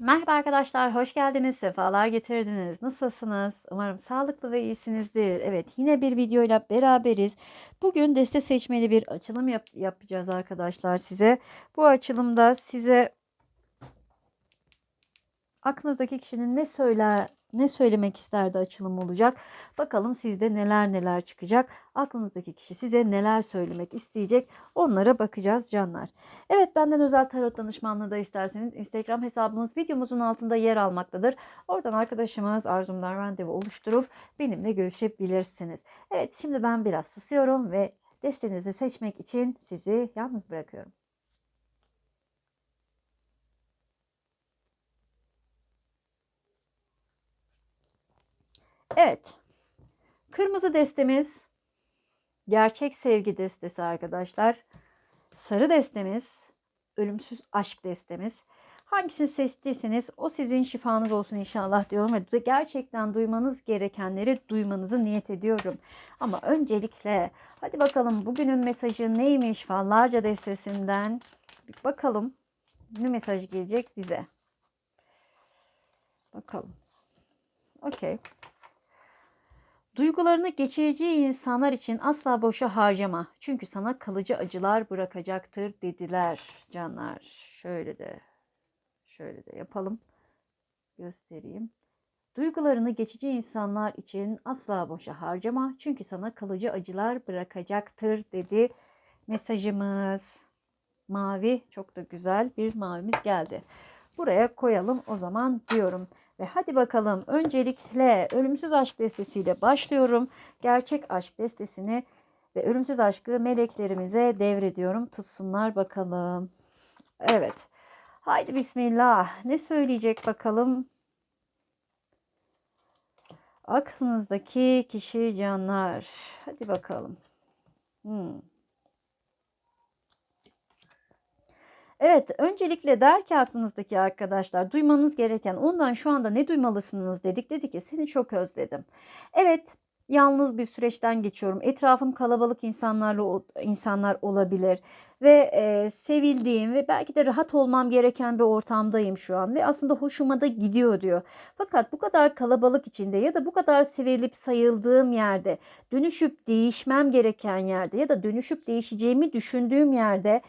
Merhaba arkadaşlar, hoş geldiniz, sefalar getirdiniz. Nasılsınız? Umarım sağlıklı ve iyisinizdir. Evet, yine bir videoyla beraberiz. Bugün deste seçmeli bir açılım yap yapacağız arkadaşlar size. Bu açılımda size aklınızdaki kişinin ne söyler ne söylemek isterdi açılım olacak. Bakalım sizde neler neler çıkacak. Aklınızdaki kişi size neler söylemek isteyecek. Onlara bakacağız canlar. Evet benden özel tarot danışmanlığı da isterseniz Instagram hesabımız videomuzun altında yer almaktadır. Oradan arkadaşımız Arzum'dan randevu oluşturup benimle görüşebilirsiniz. Evet şimdi ben biraz susuyorum ve destenizi seçmek için sizi yalnız bırakıyorum. Evet. Kırmızı destemiz gerçek sevgi destesi arkadaşlar. Sarı destemiz ölümsüz aşk destemiz. Hangisini seçtiyseniz o sizin şifanız olsun inşallah diyorum ve gerçekten duymanız gerekenleri duymanızı niyet ediyorum. Ama öncelikle hadi bakalım bugünün mesajı neymiş fallarca destesinden bakalım ne mesaj gelecek bize. Bakalım. Okey. Duygularını geçireceği insanlar için asla boşa harcama. Çünkü sana kalıcı acılar bırakacaktır dediler canlar. Şöyle de şöyle de yapalım. Göstereyim. Duygularını geçici insanlar için asla boşa harcama. Çünkü sana kalıcı acılar bırakacaktır dedi mesajımız. Mavi çok da güzel bir mavimiz geldi. Buraya koyalım o zaman diyorum. Ve hadi bakalım öncelikle ölümsüz aşk destesiyle başlıyorum. Gerçek aşk destesini ve ölümsüz aşkı meleklerimize devrediyorum. Tutsunlar bakalım. Evet. Haydi bismillah. Ne söyleyecek bakalım? Aklınızdaki kişi canlar. Hadi bakalım. Hmm. Evet, öncelikle der ki aklınızdaki arkadaşlar duymanız gereken ondan şu anda ne duymalısınız dedik. Dedi ki seni çok özledim. Evet, yalnız bir süreçten geçiyorum. Etrafım kalabalık insanlarla insanlar olabilir ve e, sevildiğim ve belki de rahat olmam gereken bir ortamdayım şu an ve aslında hoşuma da gidiyor diyor. Fakat bu kadar kalabalık içinde ya da bu kadar sevilip sayıldığım yerde, dönüşüp değişmem gereken yerde ya da dönüşüp değişeceğimi düşündüğüm yerde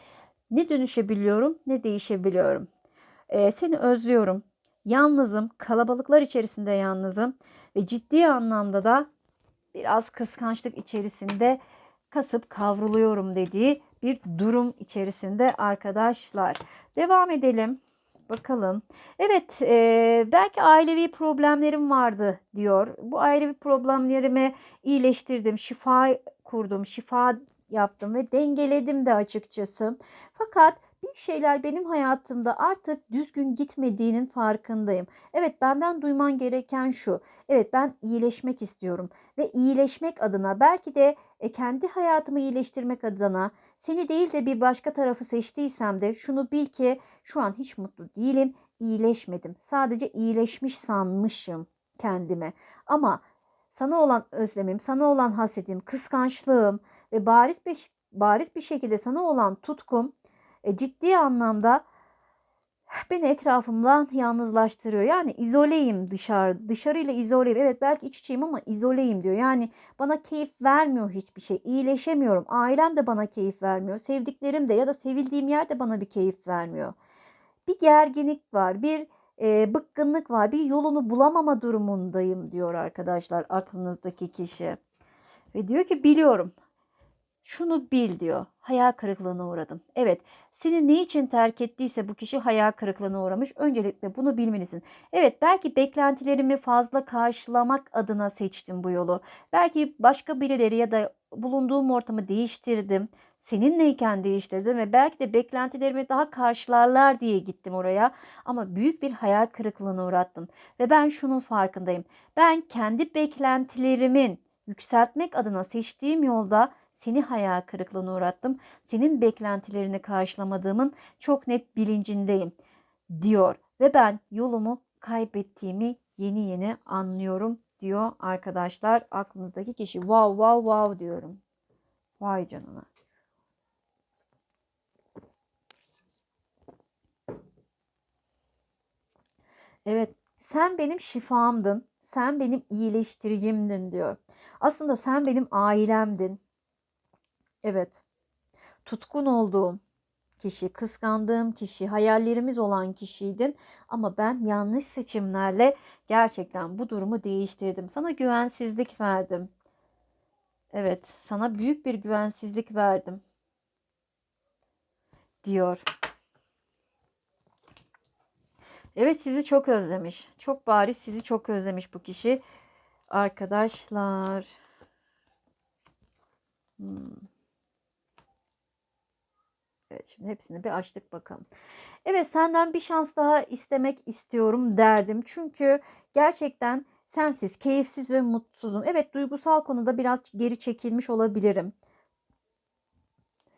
ne dönüşebiliyorum ne değişebiliyorum. Ee, seni özlüyorum. Yalnızım. Kalabalıklar içerisinde yalnızım. Ve ciddi anlamda da biraz kıskançlık içerisinde kasıp kavruluyorum dediği bir durum içerisinde arkadaşlar. Devam edelim. Bakalım. Evet e, belki ailevi problemlerim vardı diyor. Bu ailevi problemlerimi iyileştirdim. Şifa kurdum. Şifa yaptım ve dengeledim de açıkçası. Fakat bir şeyler benim hayatımda artık düzgün gitmediğinin farkındayım. Evet benden duyman gereken şu. Evet ben iyileşmek istiyorum ve iyileşmek adına belki de e, kendi hayatımı iyileştirmek adına seni değil de bir başka tarafı seçtiysem de şunu bil ki şu an hiç mutlu değilim. İyileşmedim. Sadece iyileşmiş sanmışım kendime. Ama sana olan özlemim, sana olan hasetim, kıskançlığım ve bariz bir, bariz bir şekilde sana olan tutkum e, ciddi anlamda beni etrafımdan yalnızlaştırıyor. Yani izoleyim dışarı, dışarıyla izoleyim. Evet belki iç içeyim ama izoleyim diyor. Yani bana keyif vermiyor hiçbir şey. İyileşemiyorum. Ailem de bana keyif vermiyor. Sevdiklerim de ya da sevildiğim yer de bana bir keyif vermiyor. Bir gerginlik var. Bir e, bıkkınlık var. Bir yolunu bulamama durumundayım diyor arkadaşlar aklınızdaki kişi. Ve diyor ki biliyorum. Şunu bil diyor. Hayal kırıklığına uğradım. Evet seni ne için terk ettiyse bu kişi hayal kırıklığına uğramış. Öncelikle bunu bilmelisin. Evet belki beklentilerimi fazla karşılamak adına seçtim bu yolu. Belki başka birileri ya da bulunduğum ortamı değiştirdim. Seninleyken değiştirdim ve belki de beklentilerimi daha karşılarlar diye gittim oraya. Ama büyük bir hayal kırıklığına uğrattım. Ve ben şunun farkındayım. Ben kendi beklentilerimin yükseltmek adına seçtiğim yolda seni hayal kırıklığına uğrattım. Senin beklentilerini karşılamadığımın çok net bilincindeyim diyor. Ve ben yolumu kaybettiğimi yeni yeni anlıyorum diyor arkadaşlar. Aklınızdaki kişi wow wow wow diyorum. Vay canına. Evet, sen benim şifamdın. Sen benim iyileştiricimdin diyor. Aslında sen benim ailemdin. Evet. Tutkun olduğum kişi, kıskandığım kişi, hayallerimiz olan kişiydin. Ama ben yanlış seçimlerle gerçekten bu durumu değiştirdim. Sana güvensizlik verdim. Evet, sana büyük bir güvensizlik verdim. Diyor. Evet sizi çok özlemiş. Çok bariz sizi çok özlemiş bu kişi. Arkadaşlar. Hmm. Evet şimdi hepsini bir açtık bakalım. Evet senden bir şans daha istemek istiyorum derdim. Çünkü gerçekten sensiz, keyifsiz ve mutsuzum. Evet duygusal konuda biraz geri çekilmiş olabilirim.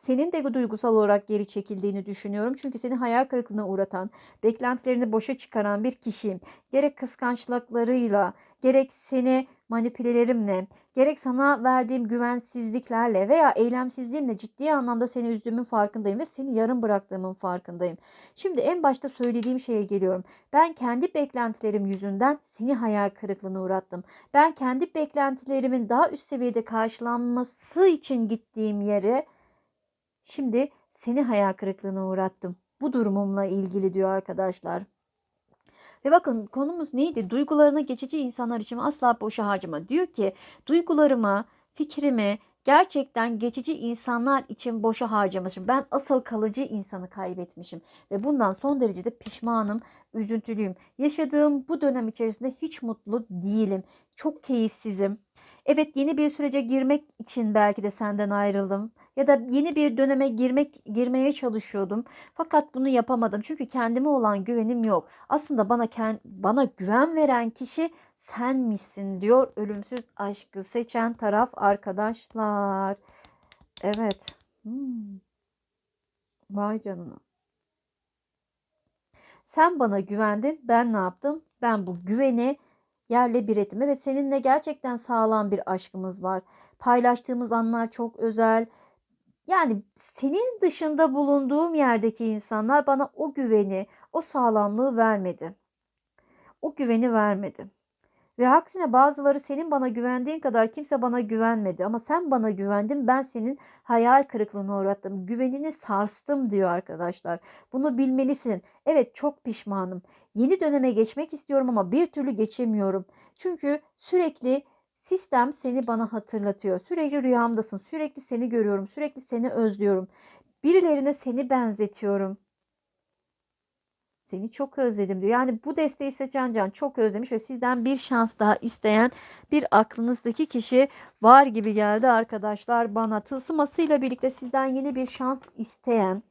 Senin de duygusal olarak geri çekildiğini düşünüyorum. Çünkü seni hayal kırıklığına uğratan, beklentilerini boşa çıkaran bir kişiyim. Gerek kıskançlıklarıyla, gerek seni manipülelerimle, gerek sana verdiğim güvensizliklerle veya eylemsizliğimle ciddi anlamda seni üzdüğümün farkındayım ve seni yarım bıraktığımın farkındayım. Şimdi en başta söylediğim şeye geliyorum. Ben kendi beklentilerim yüzünden seni hayal kırıklığına uğrattım. Ben kendi beklentilerimin daha üst seviyede karşılanması için gittiğim yere Şimdi seni hayal kırıklığına uğrattım. Bu durumumla ilgili diyor arkadaşlar. Ve bakın konumuz neydi? Duygularını geçici insanlar için asla boşa harcama. Diyor ki duygularımı, fikrimi gerçekten geçici insanlar için boşa harcamışım. Ben asıl kalıcı insanı kaybetmişim. Ve bundan son derece de pişmanım, üzüntülüyüm. Yaşadığım bu dönem içerisinde hiç mutlu değilim. Çok keyifsizim. Evet yeni bir sürece girmek için belki de senden ayrıldım ya da yeni bir döneme girmek girmeye çalışıyordum. Fakat bunu yapamadım. Çünkü kendime olan güvenim yok. Aslında bana bana güven veren kişi senmişsin diyor ölümsüz aşkı seçen taraf arkadaşlar. Evet. Hmm. Vay canına. Sen bana güvendin. Ben ne yaptım? Ben bu güveni yerle bir ettim. Evet seninle gerçekten sağlam bir aşkımız var. Paylaştığımız anlar çok özel. Yani senin dışında bulunduğum yerdeki insanlar bana o güveni, o sağlamlığı vermedi. O güveni vermedi. Ve aksine bazıları senin bana güvendiğin kadar kimse bana güvenmedi. Ama sen bana güvendin ben senin hayal kırıklığına uğrattım. Güvenini sarstım diyor arkadaşlar. Bunu bilmelisin. Evet çok pişmanım. Yeni döneme geçmek istiyorum ama bir türlü geçemiyorum. Çünkü sürekli Sistem seni bana hatırlatıyor. Sürekli rüyamdasın. Sürekli seni görüyorum. Sürekli seni özlüyorum. Birilerine seni benzetiyorum. Seni çok özledim diyor. Yani bu desteği seçen can çok özlemiş ve sizden bir şans daha isteyen bir aklınızdaki kişi var gibi geldi arkadaşlar bana. Tılsımasıyla birlikte sizden yeni bir şans isteyen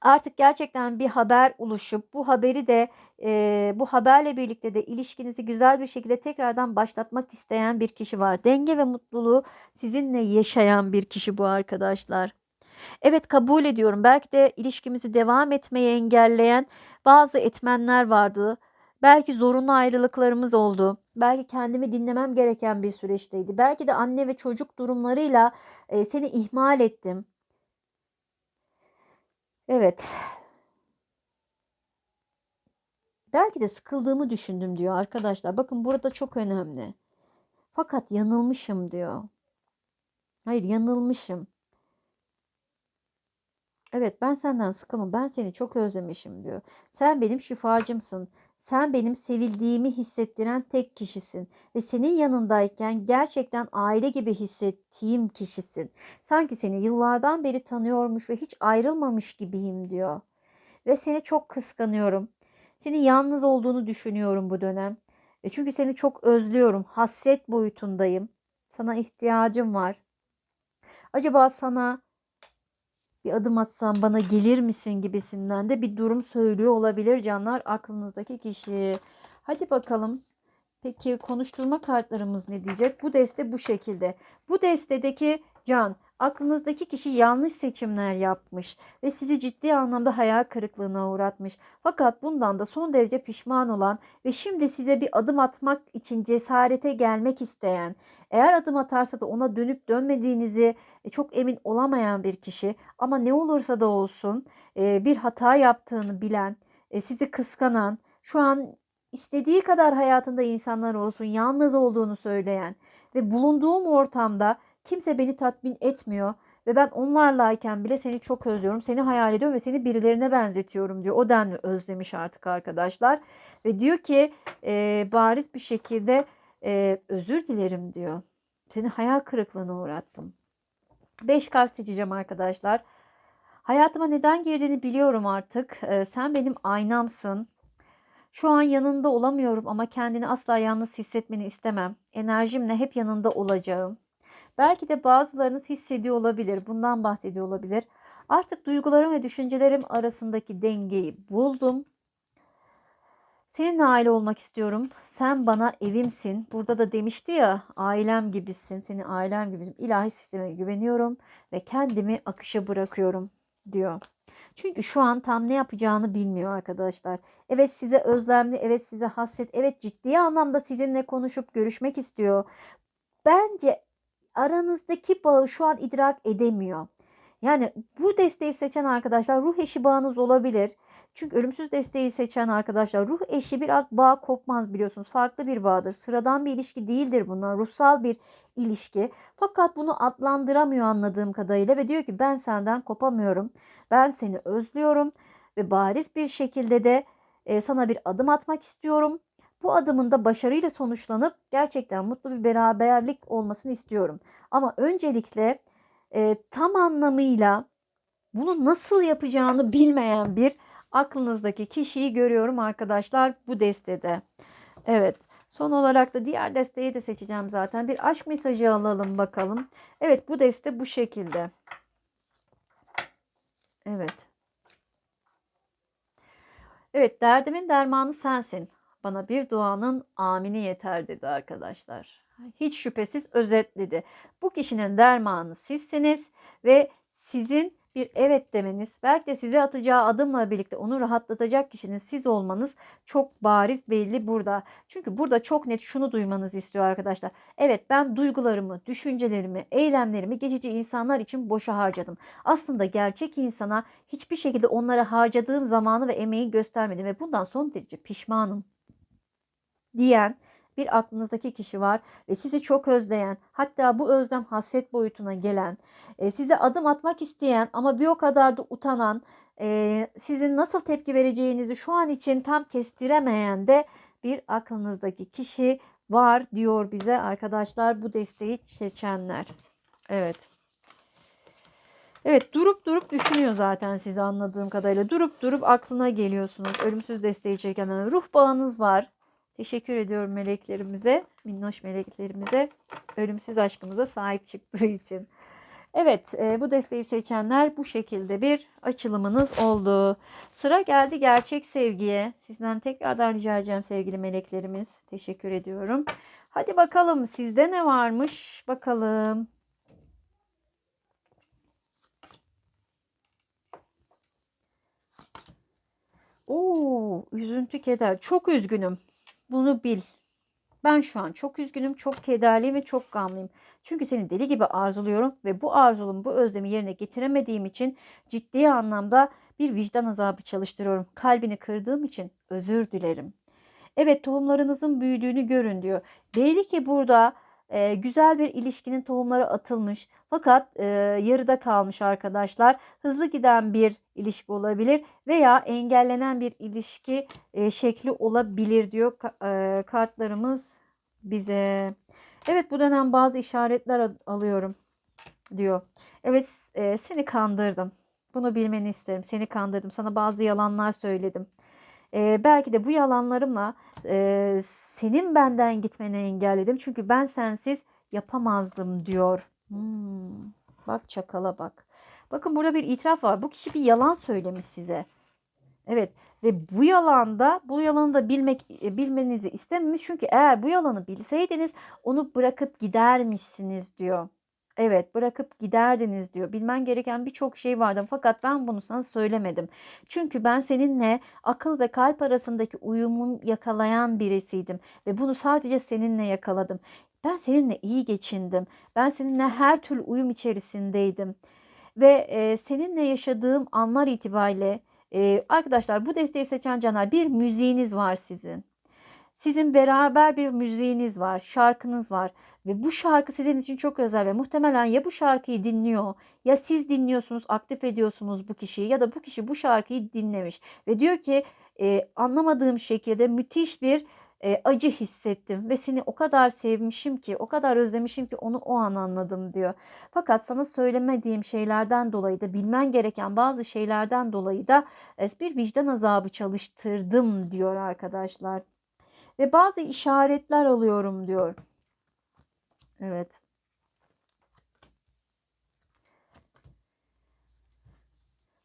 artık gerçekten bir haber oluşup bu haberi de e, bu haberle birlikte de ilişkinizi güzel bir şekilde tekrardan başlatmak isteyen bir kişi var. Denge ve mutluluğu sizinle yaşayan bir kişi bu arkadaşlar. Evet kabul ediyorum. Belki de ilişkimizi devam etmeye engelleyen bazı etmenler vardı. Belki zorunlu ayrılıklarımız oldu. Belki kendimi dinlemem gereken bir süreçteydi. Belki de anne ve çocuk durumlarıyla e, seni ihmal ettim. Evet. Belki de sıkıldığımı düşündüm diyor arkadaşlar. Bakın burada çok önemli. Fakat yanılmışım diyor. Hayır yanılmışım. Evet ben senden sıkılmam. Ben seni çok özlemişim diyor. Sen benim şifacımsın. Sen benim sevildiğimi hissettiren tek kişisin. Ve senin yanındayken gerçekten aile gibi hissettiğim kişisin. Sanki seni yıllardan beri tanıyormuş ve hiç ayrılmamış gibiyim diyor. Ve seni çok kıskanıyorum. Senin yalnız olduğunu düşünüyorum bu dönem. E çünkü seni çok özlüyorum. Hasret boyutundayım. Sana ihtiyacım var. Acaba sana bir adım atsam bana gelir misin gibisinden de bir durum söylüyor olabilir canlar aklınızdaki kişi. Hadi bakalım. Peki konuşturma kartlarımız ne diyecek? Bu deste bu şekilde. Bu destedeki can Aklınızdaki kişi yanlış seçimler yapmış ve sizi ciddi anlamda hayal kırıklığına uğratmış. Fakat bundan da son derece pişman olan ve şimdi size bir adım atmak için cesarete gelmek isteyen, eğer adım atarsa da ona dönüp dönmediğinizi e, çok emin olamayan bir kişi ama ne olursa da olsun e, bir hata yaptığını bilen, e, sizi kıskanan, Şu an istediği kadar hayatında insanlar olsun, yalnız olduğunu söyleyen ve bulunduğum ortamda kimse beni tatmin etmiyor ve ben onlarlayken bile seni çok özlüyorum. Seni hayal ediyorum ve seni birilerine benzetiyorum diyor. O denli özlemiş artık arkadaşlar. Ve diyor ki e, bariz bir şekilde e, özür dilerim diyor. Seni hayal kırıklığına uğrattım. 5 kart seçeceğim arkadaşlar. Hayatıma neden girdiğini biliyorum artık. E, sen benim aynamsın. Şu an yanında olamıyorum ama kendini asla yalnız hissetmeni istemem. Enerjimle hep yanında olacağım. Belki de bazılarınız hissediyor olabilir. Bundan bahsediyor olabilir. Artık duygularım ve düşüncelerim arasındaki dengeyi buldum. Seninle aile olmak istiyorum. Sen bana evimsin. Burada da demişti ya ailem gibisin. Seni ailem gibisin. İlahi sisteme güveniyorum ve kendimi akışa bırakıyorum diyor. Çünkü şu an tam ne yapacağını bilmiyor arkadaşlar. Evet size özlemli, evet size hasret, evet ciddi anlamda sizinle konuşup görüşmek istiyor. Bence aranızdaki bağı şu an idrak edemiyor. Yani bu desteği seçen arkadaşlar ruh eşi bağınız olabilir. Çünkü ölümsüz desteği seçen arkadaşlar ruh eşi biraz bağ kopmaz biliyorsunuz. Farklı bir bağdır. Sıradan bir ilişki değildir bunlar. Ruhsal bir ilişki. Fakat bunu adlandıramıyor anladığım kadarıyla ve diyor ki ben senden kopamıyorum. Ben seni özlüyorum ve bariz bir şekilde de e, sana bir adım atmak istiyorum. Bu adımın da başarıyla sonuçlanıp gerçekten mutlu bir beraberlik olmasını istiyorum. Ama öncelikle e, tam anlamıyla bunu nasıl yapacağını bilmeyen bir aklınızdaki kişiyi görüyorum arkadaşlar bu destede. Evet. Son olarak da diğer desteği de seçeceğim zaten. Bir aşk mesajı alalım bakalım. Evet bu deste bu şekilde. Evet. Evet derdimin dermanı sensin. Bana bir duanın amini yeter dedi arkadaşlar. Hiç şüphesiz özetledi. Bu kişinin dermanı sizsiniz ve sizin bir evet demeniz, belki de size atacağı adımla birlikte onu rahatlatacak kişinin siz olmanız çok bariz belli burada. Çünkü burada çok net şunu duymanızı istiyor arkadaşlar. Evet ben duygularımı, düşüncelerimi, eylemlerimi geçici insanlar için boşa harcadım. Aslında gerçek insana hiçbir şekilde onlara harcadığım zamanı ve emeği göstermedim ve bundan son derece pişmanım diyen bir aklınızdaki kişi var ve sizi çok özleyen hatta bu özlem hasret boyutuna gelen e, size adım atmak isteyen ama bir o kadar da utanan e, sizin nasıl tepki vereceğinizi şu an için tam kestiremeyen de bir aklınızdaki kişi var diyor bize arkadaşlar bu desteği seçenler. Evet. Evet durup durup düşünüyor zaten sizi anladığım kadarıyla. Durup durup aklına geliyorsunuz. Ölümsüz desteği çeken ruh bağınız var. Teşekkür ediyorum meleklerimize, minnoş meleklerimize, ölümsüz aşkımıza sahip çıktığı için. Evet, e, bu desteği seçenler bu şekilde bir açılımınız oldu. Sıra geldi gerçek sevgiye. Sizden tekrardan rica edeceğim sevgili meleklerimiz. Teşekkür ediyorum. Hadi bakalım sizde ne varmış? Bakalım. Oo, üzüntü keder. Çok üzgünüm. Bunu bil. Ben şu an çok üzgünüm, çok kederliyim ve çok gamlıyım. Çünkü seni deli gibi arzuluyorum ve bu arzulum, bu özlemi yerine getiremediğim için ciddi anlamda bir vicdan azabı çalıştırıyorum. Kalbini kırdığım için özür dilerim. Evet tohumlarınızın büyüdüğünü görün diyor. Belli ki burada e, güzel bir ilişkinin tohumları atılmış fakat e, yarıda kalmış arkadaşlar. Hızlı giden bir ilişki olabilir veya engellenen bir ilişki e, şekli olabilir diyor e, kartlarımız bize. Evet bu dönem bazı işaretler alıyorum diyor. Evet e, seni kandırdım. Bunu bilmeni isterim. Seni kandırdım. Sana bazı yalanlar söyledim. E, belki de bu yalanlarımla e, senin benden gitmeni engelledim. Çünkü ben sensiz yapamazdım diyor. Hmm, bak çakala bak. Bakın burada bir itiraf var. Bu kişi bir yalan söylemiş size. Evet ve bu yalanda bu yalanı da bilmek e, bilmenizi istememiş. Çünkü eğer bu yalanı bilseydiniz onu bırakıp gidermişsiniz diyor. Evet bırakıp giderdiniz diyor. Bilmen gereken birçok şey vardı fakat ben bunu sana söylemedim. Çünkü ben seninle akıl ve kalp arasındaki uyumu yakalayan birisiydim ve bunu sadece seninle yakaladım. Ben seninle iyi geçindim. Ben seninle her türlü uyum içerisindeydim. Ve e, seninle yaşadığım anlar itibariyle Ee, arkadaşlar bu desteği seçen canlar bir müziğiniz var sizin. Sizin beraber bir müziğiniz var, şarkınız var ve bu şarkı sizin için çok özel ve muhtemelen ya bu şarkıyı dinliyor ya siz dinliyorsunuz, aktif ediyorsunuz bu kişiyi ya da bu kişi bu şarkıyı dinlemiş ve diyor ki e, anlamadığım şekilde müthiş bir e, acı hissettim ve seni o kadar sevmişim ki, o kadar özlemişim ki onu o an anladım diyor. Fakat sana söylemediğim şeylerden dolayı da bilmen gereken bazı şeylerden dolayı da e, bir vicdan azabı çalıştırdım diyor arkadaşlar. Ve bazı işaretler alıyorum diyor. Evet.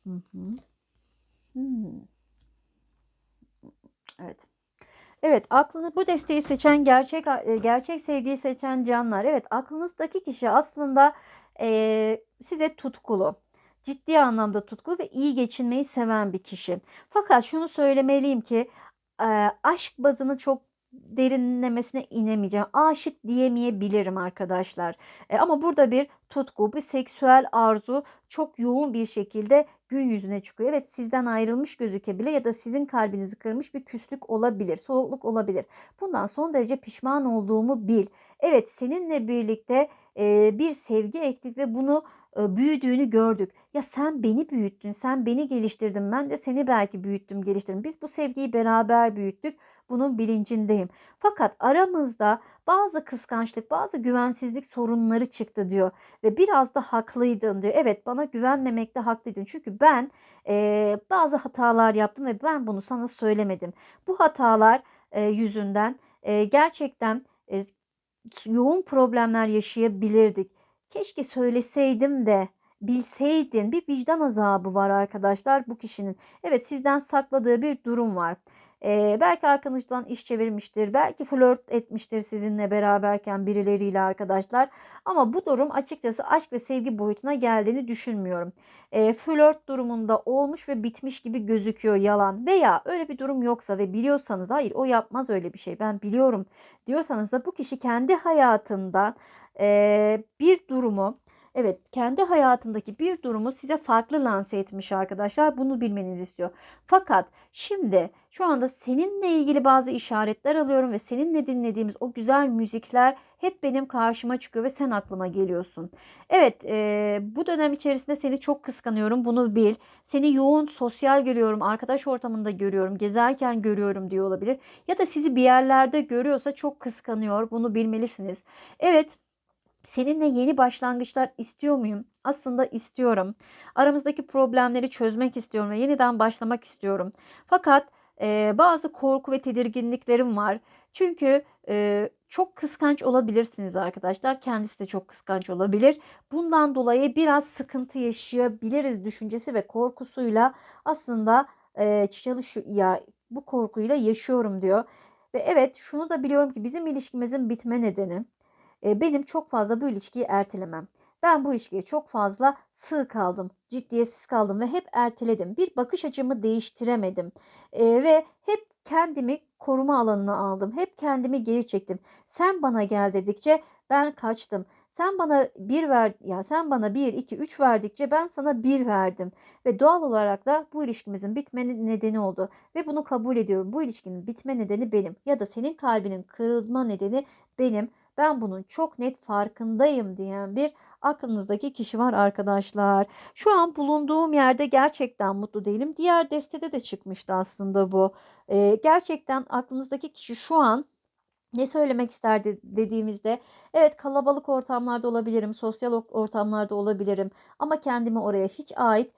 Hmm. Evet. Evet, aklını bu desteği seçen gerçek e, gerçek sevgiyi seçen canlar. Evet, aklınızdaki kişi aslında e, size tutkulu. Ciddi anlamda tutkulu ve iyi geçinmeyi seven bir kişi. Fakat şunu söylemeliyim ki e, aşk bazını çok derinlemesine inemeyeceğim. Aşık diyemeyebilirim arkadaşlar. E, ama burada bir tutku, bir seksüel arzu çok yoğun bir şekilde gün yüzüne çıkıyor. Evet sizden ayrılmış gözükebilir ya da sizin kalbinizi kırmış bir küslük olabilir, soğukluk olabilir. Bundan son derece pişman olduğumu bil. Evet seninle birlikte e, bir sevgi ektik ve bunu büyüdüğünü gördük. Ya sen beni büyüttün, sen beni geliştirdin. Ben de seni belki büyüttüm, geliştirdim. Biz bu sevgiyi beraber büyüttük. Bunun bilincindeyim. Fakat aramızda bazı kıskançlık, bazı güvensizlik sorunları çıktı diyor. Ve biraz da haklıydın diyor. Evet bana güvenmemekte haklıydın. Çünkü ben e, bazı hatalar yaptım ve ben bunu sana söylemedim. Bu hatalar e, yüzünden e, gerçekten e, yoğun problemler yaşayabilirdik. Keşke söyleseydim de bilseydin bir vicdan azabı var arkadaşlar bu kişinin. Evet sizden sakladığı bir durum var. Ee, belki arkanızdan iş çevirmiştir. Belki flört etmiştir sizinle beraberken birileriyle arkadaşlar. Ama bu durum açıkçası aşk ve sevgi boyutuna geldiğini düşünmüyorum. Ee, flört durumunda olmuş ve bitmiş gibi gözüküyor yalan. Veya öyle bir durum yoksa ve biliyorsanız hayır o yapmaz öyle bir şey ben biliyorum diyorsanız da bu kişi kendi hayatında e, bir durumu Evet, kendi hayatındaki bir durumu size farklı lanse etmiş arkadaşlar. Bunu bilmenizi istiyor. Fakat şimdi şu anda seninle ilgili bazı işaretler alıyorum ve seninle dinlediğimiz o güzel müzikler hep benim karşıma çıkıyor ve sen aklıma geliyorsun. Evet, e, bu dönem içerisinde seni çok kıskanıyorum. Bunu bil. Seni yoğun sosyal görüyorum, arkadaş ortamında görüyorum, gezerken görüyorum diyor olabilir. Ya da sizi bir yerlerde görüyorsa çok kıskanıyor. Bunu bilmelisiniz. Evet. Seninle yeni başlangıçlar istiyor muyum? Aslında istiyorum. Aramızdaki problemleri çözmek istiyorum ve yeniden başlamak istiyorum. Fakat e, bazı korku ve tedirginliklerim var. Çünkü e, çok kıskanç olabilirsiniz arkadaşlar. Kendisi de çok kıskanç olabilir. Bundan dolayı biraz sıkıntı yaşayabiliriz düşüncesi ve korkusuyla aslında e, çalışıyor ya bu korkuyla yaşıyorum diyor. Ve evet şunu da biliyorum ki bizim ilişkimizin bitme nedeni benim çok fazla bu ilişkiyi ertelemem. Ben bu ilişkiye çok fazla sığ kaldım, ciddiyetsiz kaldım ve hep erteledim. Bir bakış açımı değiştiremedim e, ve hep kendimi koruma alanına aldım. Hep kendimi geri çektim. Sen bana gel dedikçe ben kaçtım. Sen bana bir ver ya sen bana bir iki üç verdikçe ben sana bir verdim ve doğal olarak da bu ilişkimizin bitme nedeni oldu ve bunu kabul ediyorum. Bu ilişkinin bitme nedeni benim ya da senin kalbinin kırılma nedeni benim. Ben bunun çok net farkındayım diyen bir aklınızdaki kişi var arkadaşlar. Şu an bulunduğum yerde gerçekten mutlu değilim. Diğer destede de çıkmıştı aslında bu. Ee, gerçekten aklınızdaki kişi şu an ne söylemek isterdi dediğimizde evet kalabalık ortamlarda olabilirim, sosyal ortamlarda olabilirim ama kendimi oraya hiç ait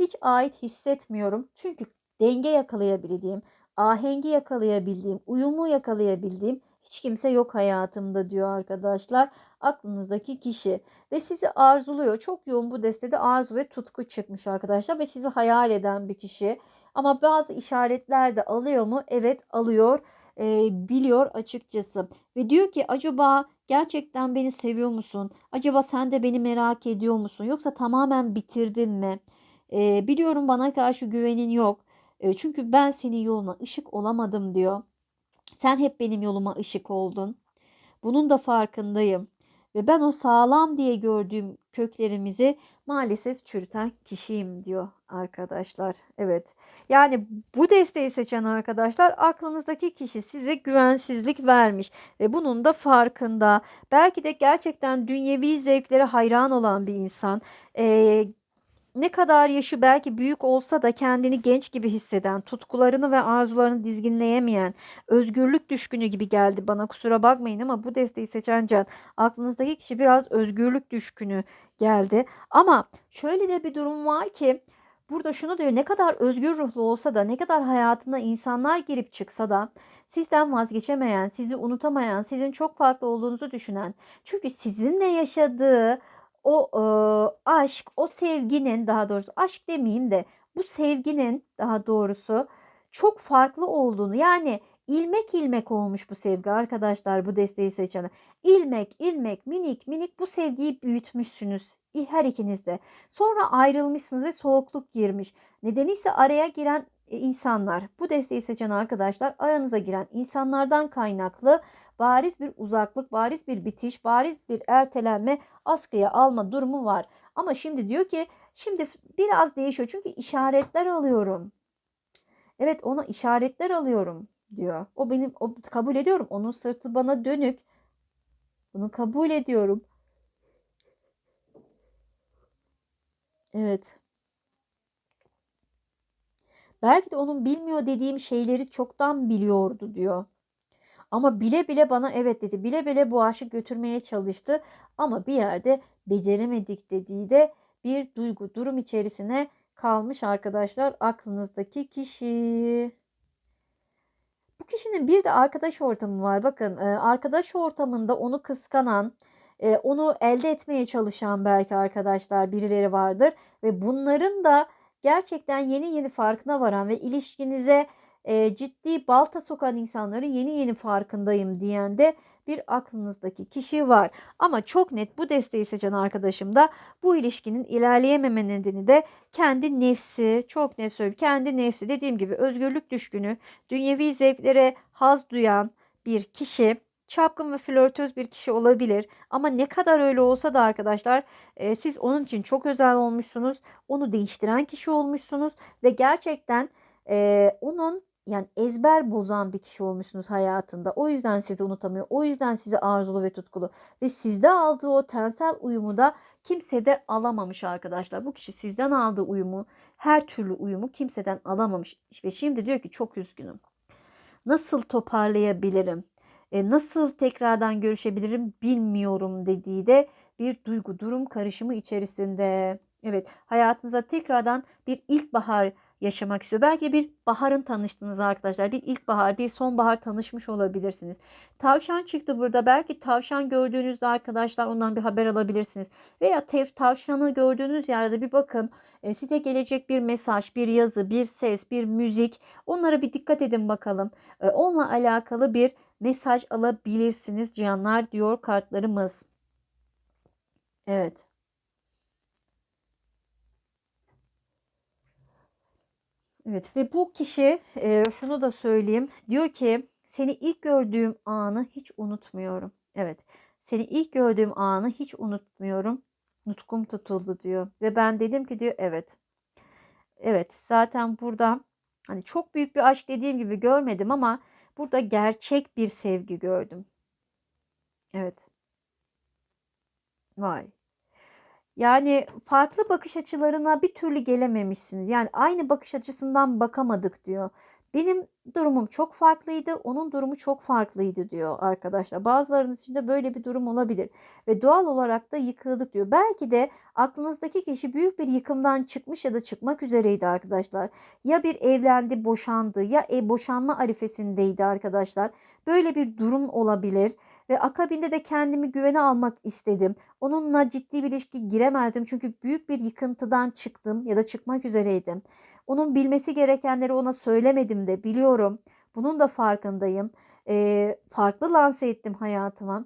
hiç ait hissetmiyorum. Çünkü denge yakalayabildiğim, ahengi yakalayabildiğim, uyumu yakalayabildiğim hiç kimse yok hayatımda diyor arkadaşlar. Aklınızdaki kişi ve sizi arzuluyor. Çok yoğun bu destede arzu ve tutku çıkmış arkadaşlar ve sizi hayal eden bir kişi. Ama bazı işaretler de alıyor mu? Evet alıyor. E, biliyor açıkçası. Ve diyor ki acaba gerçekten beni seviyor musun? Acaba sen de beni merak ediyor musun? Yoksa tamamen bitirdin mi? E, biliyorum bana karşı güvenin yok. E, çünkü ben senin yoluna ışık olamadım diyor. Sen hep benim yoluma ışık oldun. Bunun da farkındayım. ve ben o sağlam diye gördüğüm köklerimizi maalesef çürüten kişiyim diyor arkadaşlar. Evet. Yani bu desteği seçen arkadaşlar aklınızdaki kişi size güvensizlik vermiş ve bunun da farkında. Belki de gerçekten dünyevi zevklere hayran olan bir insan. Ee, ne kadar yaşı belki büyük olsa da kendini genç gibi hisseden, tutkularını ve arzularını dizginleyemeyen, özgürlük düşkünü gibi geldi bana kusura bakmayın ama bu desteği seçen can aklınızdaki kişi biraz özgürlük düşkünü geldi. Ama şöyle de bir durum var ki burada şunu diyor ne kadar özgür ruhlu olsa da ne kadar hayatına insanlar girip çıksa da sizden vazgeçemeyen, sizi unutamayan, sizin çok farklı olduğunuzu düşünen çünkü sizinle yaşadığı o e, aşk, o sevginin daha doğrusu aşk demeyeyim de bu sevginin daha doğrusu çok farklı olduğunu yani ilmek ilmek olmuş bu sevgi arkadaşlar bu desteği seçene. İlmek ilmek minik minik bu sevgiyi büyütmüşsünüz her ikiniz de. Sonra ayrılmışsınız ve soğukluk girmiş. Nedeni ise araya giren insanlar, bu desteği seçen arkadaşlar aranıza giren insanlardan kaynaklı bariz bir uzaklık, bariz bir bitiş, bariz bir ertelenme, askıya alma durumu var. Ama şimdi diyor ki şimdi biraz değişiyor çünkü işaretler alıyorum. Evet ona işaretler alıyorum diyor. O benim o, kabul ediyorum. Onun sırtı bana dönük. Bunu kabul ediyorum. Evet. Belki de onun bilmiyor dediğim şeyleri çoktan biliyordu diyor. Ama bile bile bana evet dedi. Bile bile bu aşık götürmeye çalıştı. Ama bir yerde beceremedik dediği de bir duygu, durum içerisine kalmış arkadaşlar aklınızdaki kişi. Bu kişinin bir de arkadaş ortamı var. Bakın arkadaş ortamında onu kıskanan, onu elde etmeye çalışan belki arkadaşlar birileri vardır. Ve bunların da gerçekten yeni yeni farkına varan ve ilişkinize e, ciddi balta sokan insanların yeni yeni farkındayım diyen de bir aklınızdaki kişi var. Ama çok net bu desteği seçen arkadaşım da bu ilişkinin ilerleyememe nedeni de kendi nefsi, çok net söyleyeyim kendi nefsi. Dediğim gibi özgürlük düşkünü, dünyevi zevklere haz duyan bir kişi çapkın ve flörtöz bir kişi olabilir. Ama ne kadar öyle olsa da arkadaşlar e, siz onun için çok özel olmuşsunuz. Onu değiştiren kişi olmuşsunuz ve gerçekten e, onun yani ezber bozan bir kişi olmuşsunuz hayatında. O yüzden sizi unutamıyor. O yüzden sizi arzulu ve tutkulu. Ve sizde aldığı o tensel uyumu da kimsede alamamış arkadaşlar. Bu kişi sizden aldığı uyumu, her türlü uyumu kimseden alamamış. Ve şimdi diyor ki çok üzgünüm. Nasıl toparlayabilirim? E, nasıl tekrardan görüşebilirim bilmiyorum dediği de bir duygu durum karışımı içerisinde. Evet hayatınıza tekrardan bir ilkbahar yaşamak istiyor. Belki bir baharın tanıştınız arkadaşlar. Bir ilkbahar, bir sonbahar tanışmış olabilirsiniz. Tavşan çıktı burada. Belki tavşan gördüğünüzde arkadaşlar ondan bir haber alabilirsiniz. Veya tev, tavşanı gördüğünüz yerde bir bakın. E, size gelecek bir mesaj, bir yazı, bir ses, bir müzik. Onlara bir dikkat edin bakalım. E, onunla alakalı bir mesaj alabilirsiniz canlar diyor kartlarımız. Evet. Evet ve bu kişi e, şunu da söyleyeyim. Diyor ki seni ilk gördüğüm anı hiç unutmuyorum. Evet seni ilk gördüğüm anı hiç unutmuyorum. Nutkum tutuldu diyor. Ve ben dedim ki diyor evet. Evet zaten burada hani çok büyük bir aşk dediğim gibi görmedim ama burada gerçek bir sevgi gördüm. Evet. Vay. Yani farklı bakış açılarına bir türlü gelememişsiniz. Yani aynı bakış açısından bakamadık diyor. Benim durumum çok farklıydı, onun durumu çok farklıydı diyor arkadaşlar. Bazılarınız için de böyle bir durum olabilir ve doğal olarak da yıkıldık diyor. Belki de aklınızdaki kişi büyük bir yıkımdan çıkmış ya da çıkmak üzereydi arkadaşlar. Ya bir evlendi, boşandı ya e boşanma arifesindeydi arkadaşlar. Böyle bir durum olabilir ve akabinde de kendimi güvene almak istedim. Onunla ciddi bir ilişki giremezdim çünkü büyük bir yıkıntıdan çıktım ya da çıkmak üzereydim. Onun bilmesi gerekenleri ona söylemedim de biliyorum. Bunun da farkındayım. E, farklı lanse ettim hayatıma.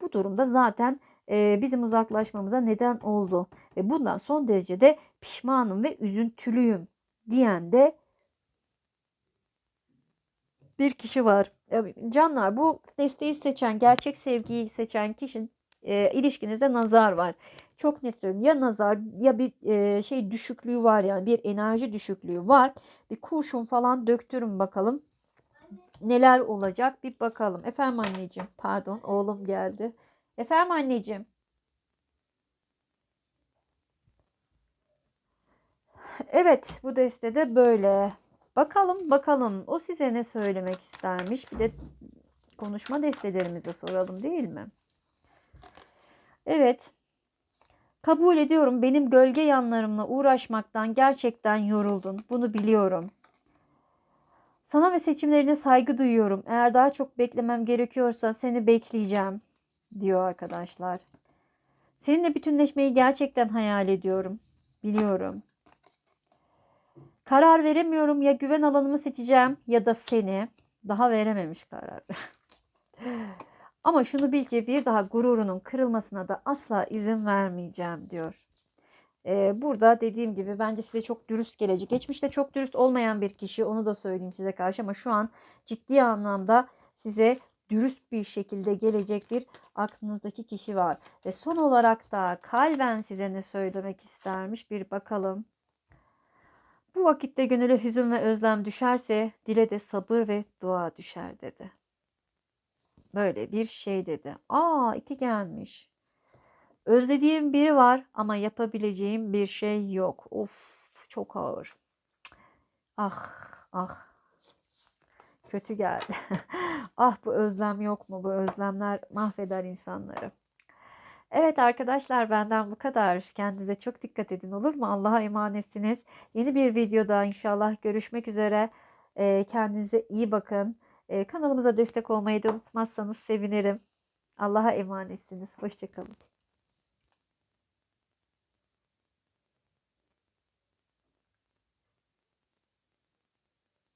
Bu durumda zaten bizim uzaklaşmamıza neden oldu. Ve bundan son derece de pişmanım ve üzüntülüyüm diyen de bir kişi var. Canlar bu desteği seçen, gerçek sevgiyi seçen kişi e, ilişkinizde nazar var. Çok net söylüyorum. Ya nazar ya bir e, şey düşüklüğü var yani bir enerji düşüklüğü var. Bir kurşun falan döktürün bakalım. Neler olacak bir bakalım. Efendim anneciğim. Pardon oğlum geldi. Efendim anneciğim. Evet bu destede böyle. Bakalım bakalım o size ne söylemek istermiş. Bir de konuşma destelerimize soralım değil mi? Evet. Kabul ediyorum benim gölge yanlarımla uğraşmaktan gerçekten yoruldun. Bunu biliyorum. Sana ve seçimlerine saygı duyuyorum. Eğer daha çok beklemem gerekiyorsa seni bekleyeceğim diyor arkadaşlar. Seninle bütünleşmeyi gerçekten hayal ediyorum. Biliyorum. Karar veremiyorum ya güven alanımı seçeceğim ya da seni. Daha verememiş karar. Ama şunu bil ki bir daha gururunun kırılmasına da asla izin vermeyeceğim diyor. Ee, burada dediğim gibi bence size çok dürüst gelecek. Geçmişte çok dürüst olmayan bir kişi onu da söyleyeyim size karşı ama şu an ciddi anlamda size dürüst bir şekilde gelecek bir aklınızdaki kişi var. Ve son olarak da kalben size ne söylemek istermiş bir bakalım. Bu vakitte gönüle hüzün ve özlem düşerse dile de sabır ve dua düşer dedi. Böyle bir şey dedi. Aa iki gelmiş. Özlediğim biri var ama yapabileceğim bir şey yok. Of çok ağır. Ah ah. Kötü geldi. ah bu özlem yok mu? Bu özlemler mahveder insanları. Evet arkadaşlar benden bu kadar. Kendinize çok dikkat edin olur mu? Allah'a emanetsiniz. Yeni bir videoda inşallah görüşmek üzere. Ee, kendinize iyi bakın. Ee, kanalımıza destek olmayı da unutmazsanız sevinirim. Allah'a emanetsiniz. Hoşçakalın.